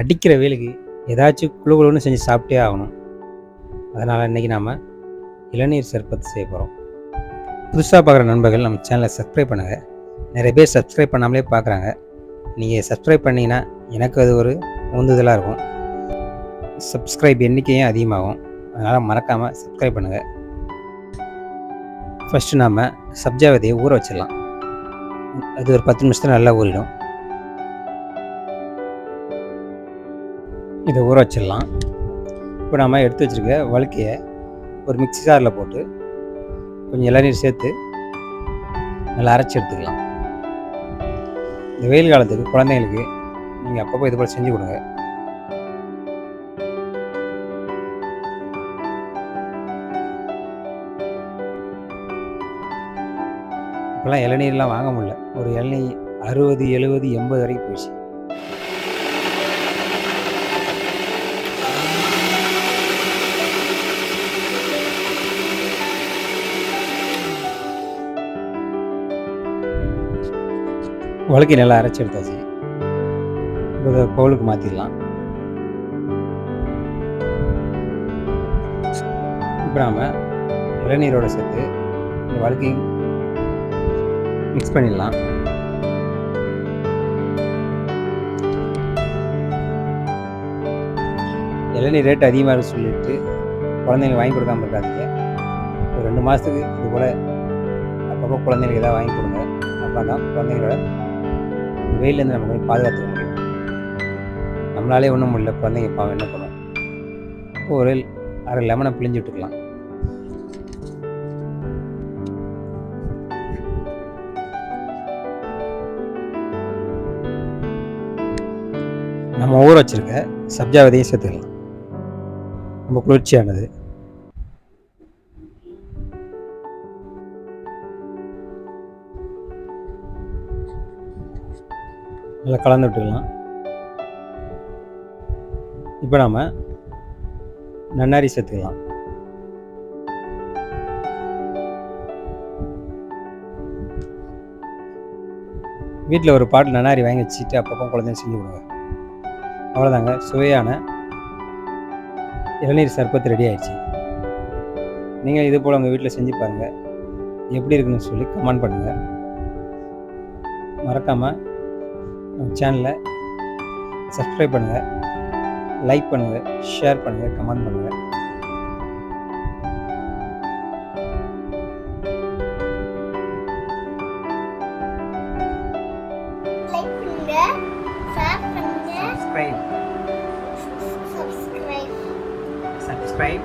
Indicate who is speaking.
Speaker 1: அடிக்கிற வேலைக்கு ஏதாச்சும் குழு குழுன்னு செஞ்சு சாப்பிட்டே ஆகணும். அதனால் இன்றைக்கி நாம் இளநீர் சர்பத் செய்ய போகிறோம் புதுசாக பார்க்குற நண்பர்கள் நம்ம சேனலை சப்ஸ்கிரைப் பண்ணுங்கள் நிறைய பேர் சப்ஸ்கிரைப் பண்ணாமலே பார்க்குறாங்க. நீங்கள் சப்ஸ்கிரைப் பண்ணிங்கன்னா எனக்கு அது ஒரு உந்துதலாக இருக்கும். சப்ஸ்கிரைப் எண்ணிக்கையும் அதிகமாகும். அதனால் மறக்காமல் சப்ஸ்கிரைப் பண்ணுங்கள் ஃபஸ்ட்டு நாம் சப்ஜா விதையை ஊற வச்சிடலாம். அது ஒரு பத்து நிமிஷத்தில் நல்லா ஊறிடும். இதை ஊற வச்சிடலாம். இப்போ நம்ம எடுத்து வச்சுருக்க வழுக்கையை ஒரு மிக்ஸி ஜாரில் போட்டு கொஞ்சம் இளநீர் சேர்த்து நல்லா அரைச்சி எடுத்துக்கலாம். இந்த வெயில் காலத்துக்கு குழந்தைங்களுக்கு நீங்கள் அப்பப்போ இது போல் செஞ்சு கொடுங்க. இப்போல்லாம் இளநீர்லாம் வாங்க முடியல. ஒரு இளநீ அறுபது எழுபது எண்பது வரைக்கும் போயிடுச்சு. உலக்கி நல்லா அரைச்சி எடுத்தாச்சு. இப்போ இதை பவுலுக்கு மாற்றிடலாம் இப்போ நாம் இளநீரோட சேர்த்து இந்த வழுக்கையும் மிக்ஸ் பண்ணிடலாம். இளநீர் ரேட் அதிகமாக இருக்குன்னு சொல்லிட்டு குழந்தைங்களுக்கு வாங்கி கொடுக்காம இருக்காதீங்க. ஒரு ரெண்டு மாதத்துக்கு இது போல் அப்பப்போ குழந்தைங்களுக்கு எதாவது வாங்கி கொடுங்க. அப்போ தான் குழந்தைங்களோட வெயிலேருந்து நம்ம கொஞ்சம் பாதுகாத்துக்க முடியும். நம்மளாலே ஒன்றும் முடியல குழந்தைங்க பாவம் என்ன பண்ணும்? ஒரு அரை லெமனை பிழிஞ்சு விட்டுக்கலாம். நம்ம ஊற வச்சிருக்க சப்ஜா விதையும் சேர்த்துக்கலாம். ரொம்ப குளிர்ச்சியானது. நல்லா கலந்து விட்டுக்கலாம். இப்போ நாம் நன்னாரி சேர்த்துக்கலாம். வீட்டில் ஒரு பாட்டில் நன்னாரி வாங்கி வச்சுட்டு அப்பப்போ குழந்தைங்க செஞ்சு கொடுங்க. அவ்வளோதாங்க. சுவையான இளநீர் சர்பத்து ரெடி ஆயிடுச்சு. நீங்கள் இது போல் உங்கள் வீட்டில் செஞ்சு பாருங்கள் எப்படி இருக்குன்னு சொல்லி கமெண்ட் பண்ணுங்கள் மறக்காமல் நம்ம சேனலை சப்ஸ்கிரைப் பண்ணுங்கள் லைக் பண்ணுங்கள் ஷேர் பண்ணுங்கள் கமெண்ட் பண்ணுங்கள்
Speaker 2: லைக் பண்ணுங்க ஷேர்